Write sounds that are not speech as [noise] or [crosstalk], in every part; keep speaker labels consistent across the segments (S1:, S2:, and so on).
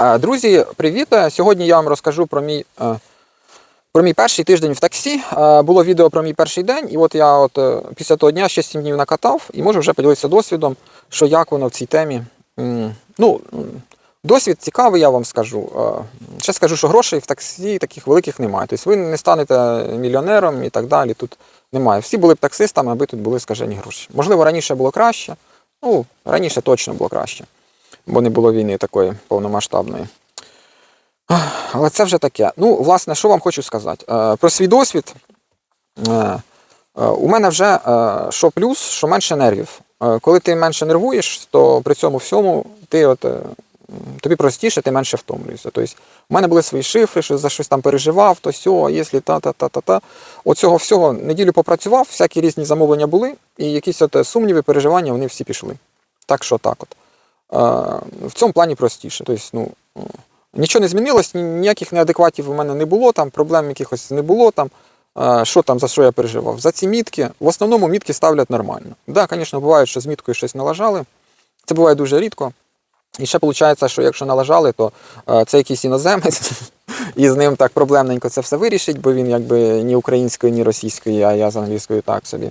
S1: Е, Друзі, привіт! Сьогодні я вам розкажу про мій, е, про мій перший тиждень в таксі. Е, Було відео про мій перший день, і от я от е, після того дня ще 7 днів накатав і можу вже поділитися досвідом, що як воно в цій темі. Ну, досвід цікавий, я вам скажу. Е, Ще скажу, що грошей в таксі таких великих немає. Тобто ви не станете мільйонером і так далі. Тут немає. Всі були б таксистами, аби тут були скажені гроші. Можливо, раніше було краще. Ну, раніше точно було краще, бо не було війни такої повномасштабної. Але це вже таке. Ну, власне, що вам хочу сказати? Е, Про свій досвід. Е, е, У мене вже що плюс, що менше нервів. Коли ти менше нервуєш, то при цьому всьому ти от, тобі простіше, ти менше втомлюєшся. Тобто, у мене були свої шифри, що за щось там переживав, то сьо, якщо та-та-та-та-та. Оцього всього неділю попрацював, всякі різні замовлення були, і якісь от сумніви, переживання, вони всі пішли. Так що так от. В цьому плані простіше. Тобто, ну, Нічого не змінилось, ніяких неадекватів у мене не було, там проблем якихось не було. Там, що там, за що я переживав? За ці мітки, в основному мітки ставлять нормально. Так, да, звісно, буває, що з міткою щось налажали. Це буває дуже рідко. І ще виходить, що якщо налажали, то це якийсь іноземець, [laughs] і з ним так проблемненько це все вирішить, бо він якби ні української, ні російської, а я з англійської так собі.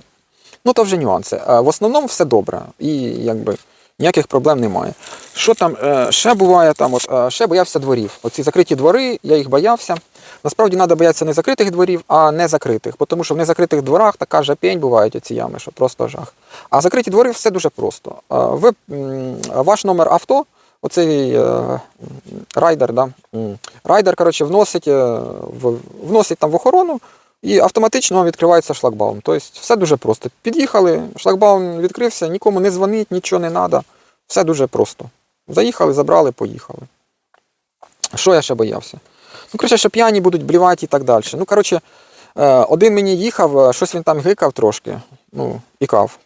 S1: Ну, то вже нюанси. В основному все добре. І якби ніяких проблем немає. Що там е, ще буває? Там, от, е, ще боявся дворів. Оці закриті двори, я їх боявся. Насправді треба боятися не закритих дворів, а не закритих. Тому що в незакритих дворах така жапень бувають оці ями, що просто жах. А закриті двори все дуже просто. Е, Ви, ваш номер авто, оцей райдер, да? райдер коротше, вносить, вносить там в охорону, і автоматично вам відкривається шлагбаум. Тобто все дуже просто. Під'їхали, шлагбаум відкрився, нікому не дзвонить, нічого не треба. Все дуже просто. Заїхали, забрали, поїхали. Що я ще боявся? Ну, коротше, що п'яні будуть блівати і так далі. Ну, коротше, е, один мені їхав, е, щось він там гикав трошки, ну, ікав.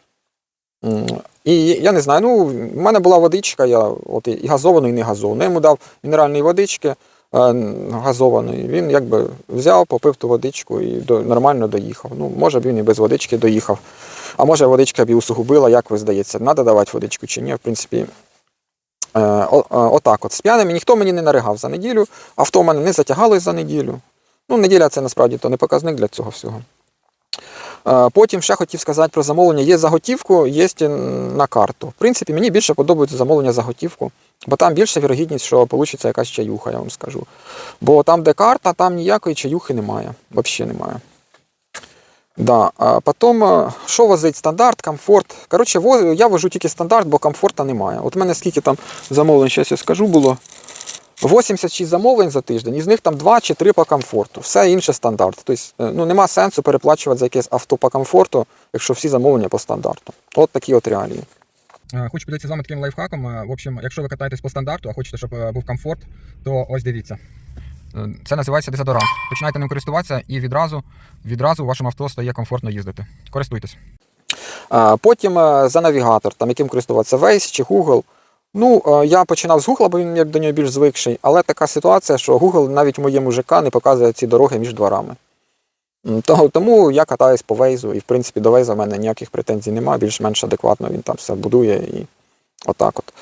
S1: І я не знаю, ну, в мене була водичка, я от і газовану, і не газовану. Я йому дав мінеральної водички газованої. Він якби взяв, попив ту водичку і нормально доїхав. Ну, може б він і без водички доїхав. А може водичка б і усугубила, як ви здається, треба давати водичку чи ні. В принципі, е, е, отак от. З п'яними ніхто мені не наригав за неділю, авто в мене не затягалось за неділю. Ну, неділя це насправді то не показник для цього всього. Потім ще хотів сказати про замовлення. Є заготівку, є на карту. В принципі, мені більше подобається замовлення заготівку, бо там більша вірогідність, що вийде якась чаюха, я вам скажу. Бо там, де карта, там ніякої чаюхи немає. Взагалі немає. Да. А потім, е, що возить стандарт, комфорт. Коротше, я вожу тільки стандарт, бо комфорта немає. От в мене скільки там замовлень, зараз я скажу, було. 86 замовлень за тиждень, із них там 2 чи 3 по комфорту. Все інше стандарт. Тобто, е, ну, нема сенсу переплачувати за якесь авто по комфорту, якщо всі замовлення по стандарту. От такі от реалії.
S2: Е, Хочу поділитися з вами таким лайфхаком. Е, В общем, якщо ви катаєтесь по стандарту, а хочете, щоб був комфорт, то ось дивіться. Це називається дезодорант. Починайте ним користуватися і відразу, відразу вашому авто стає комфортно їздити. Користуйтесь.
S1: Потім за навігатор, там, яким користуватися Waze чи Google. Ну, е, я починав з Google, бо він я до нього більш звикший, але така ситуація, що Google навіть моєму ЖК не показує ці дороги між дворами. Тому я катаюсь по Waze, і в принципі до Waze в мене ніяких претензій немає, більш-менш адекватно він там все будує і отак от.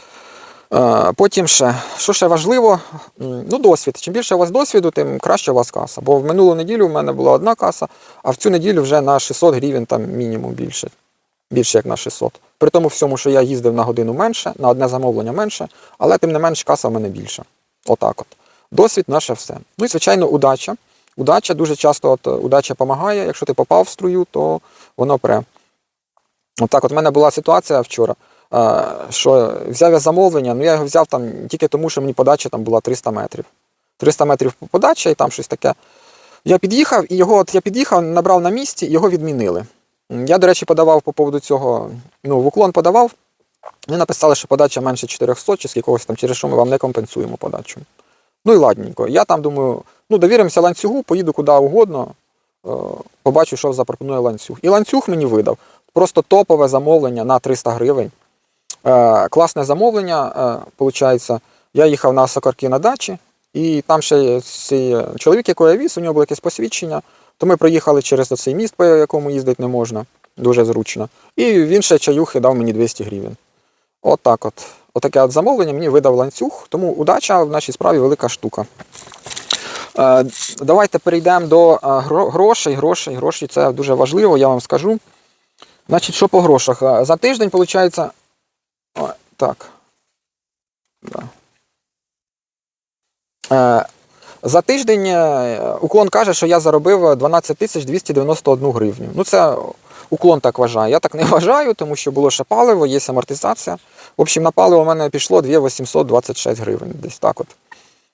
S1: Е, Потім ще, що ще важливо, ну досвід. Чим більше у вас досвіду, тим краще у вас каса. Бо в минулу неділю в мене була одна каса, а в цю неділю вже на 600 гривень там мінімум більше. Більше як на 600. При тому всьому, що я їздив на годину менше, на одне замовлення менше, але тим не менш каса в мене більша. Отак от. Досвід наше все. Ну і, звичайно, удача. Удача дуже часто от, удача допомагає. Якщо ти попав в струю, то воно пре. Отак, от в мене була ситуація вчора, е, що взяв я замовлення, ну я його взяв там тільки тому, що мені подача там була 300 метрів. 300 метрів подача і там щось таке. Я під'їхав, і його, от я під'їхав, набрав на місці, його відмінили. Я, до речі, подавав по поводу цього, ну, в уклон подавав. Вони написали, що подача менше 400 чи скількось там, через що ми вам не компенсуємо подачу. Ну і ладненько. Я там думаю, ну довіримося ланцюгу, поїду куди угодно, е, побачу, що запропонує ланцюг. І ланцюг мені видав. Просто топове замовлення на 300 гривень. Е, класне замовлення, е, виходить. Я їхав на Сокарки на дачі, і там ще цей е, чоловік, якого я віз, у нього було якесь посвідчення. То ми проїхали через цей міст, по якому їздити не можна, дуже зручно. І він ще чаюхи дав мені 200 гривень. От так от. отаке от замовлення мені видав ланцюг, тому удача в нашій справі велика штука. Е, Давайте перейдемо до е, грошей. Грошей, гроші це дуже важливо, я вам скажу. Значить, що по грошах? За тиждень, виходить. Так. Е, За тиждень е, уклон каже, що я заробив 12 тисяч 291 гривню. Ну, це уклон так вважає. Я так не [laughs] вважаю, тому що було ще паливо, є амортизація. В общем, на паливо у мене пішло 2826 гривень. Десь так от.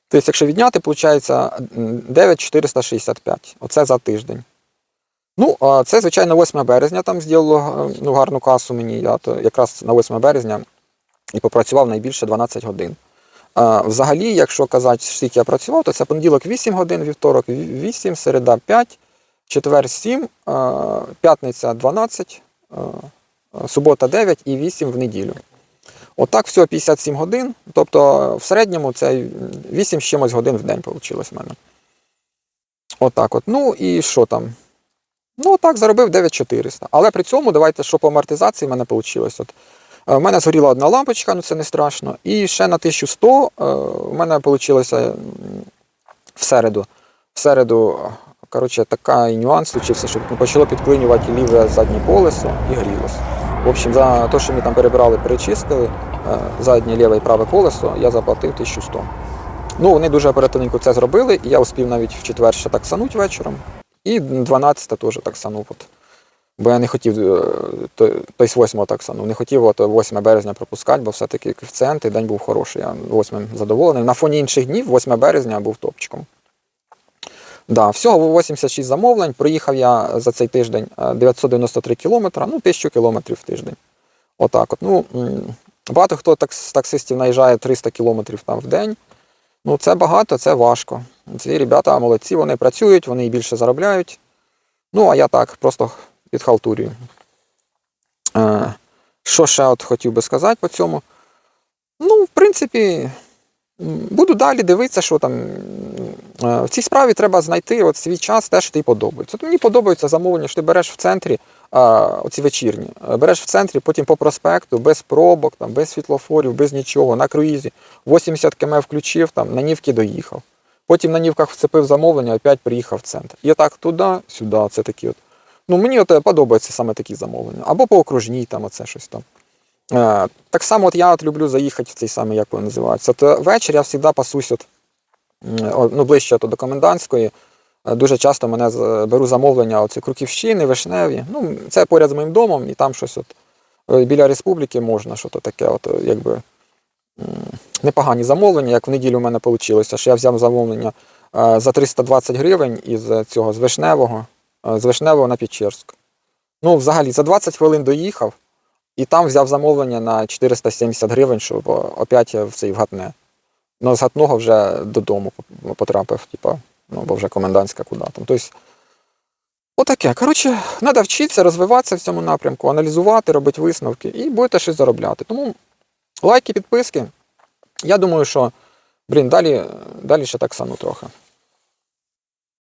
S1: Тобто, якщо відняти, виходить 9465. Оце за тиждень. Ну, це, звичайно, 8 березня там зробило е, ну, гарну касу мені. Я то якраз на 8 березня і попрацював найбільше 12 годин. Взагалі, якщо казати, скільки я працював, то це понеділок 8 годин, вівторок 8, середа 5, четвер 7, п'ятниця 12, субота 9 і 8 в неділю. Отак всього 57 годин. Тобто в середньому це 8 з чимось годин в день вийшло в мене. Отак от. Ну і що там? Ну, так, заробив 9400. Але при цьому, давайте, що по амортизації в мене вийшло. Е, в мене згоріла одна лампочка, ну це не страшно. І ще на 1100 е, в мене вийшло в середу. В середу, е, коротше, такий нюанс случився, що почало підклинювати ліве заднє колесо і грілося. В общем, за те, що ми там перебирали, перечистили, е, заднє ліве і праве колесо, я заплатив 1100. Ну, вони дуже оперативненько це зробили, і я успів навіть в четвер ще таксануть вечором. І 12 теж таксанув. От. Бо я не хотів, е, то- тобто 8 таксанув, не хотів от 8 березня пропускати, бо все-таки коефіцієнт, і день був хороший. Я 8 задоволений. На фоні інших днів 8 березня був топчиком. Да, всього 86 замовлень. Проїхав я за цей тиждень е, 993 кілометри, ну, 1000 кілометрів в тиждень. Отак от. Ну, багато хто такс- таксистів наїжджає 300 кілометрів там в день. Ну, це багато, це важко. Ці ребята молодці, вони працюють, вони більше заробляють. Ну, а я так, просто підхалтурюю. Е, що ще от хотів би сказати по цьому? Ну, в принципі, буду далі дивитися, що там. Е, В цій справі треба знайти от свій час, те, що тобі подобається. От мені подобається замовлення, що ти береш в центрі, оці вечірні, е, береш в центрі, потім по проспекту, без пробок, там, без світлофорів, без нічого, на круїзі. 80 км включив, там, на Нівки доїхав. Потім на Нівках вцепив замовлення, опять приїхав в центр. І так туди, сюди, це такі от. Ну, мені от е, подобаються саме такі замовлення. Або по окружній, там, оце щось там. Е, так само от я от люблю заїхати в цей самий, як він називається. От е, вечір я завжди пасусь от, ну, ближче то до комендантської. Е, Дуже часто мене беру замовлення оці Круківщини, Вишневі. Ну, це поряд з моїм домом, і там щось от е, біля республіки можна, що то таке, от, е, якби непогані замовлення, як в неділю у мене вийшло, що я взяв замовлення е, за 320 гривень із е, цього з Вишневого, е, з Вишневого на Печерськ. Ну, взагалі, за 20 хвилин доїхав, і там взяв замовлення на 470 гривень, щоб опять в цей вгатне. Ну, з гатного вже додому потрапив, типа, ну, бо вже комендантська куди там. Тобто, отаке. Коротше, треба вчитися, розвиватися в цьому напрямку, аналізувати, робити висновки і будете щось заробляти. Тому лайки, підписки. Я думаю, що, блін, далі, далі ще так само трохи.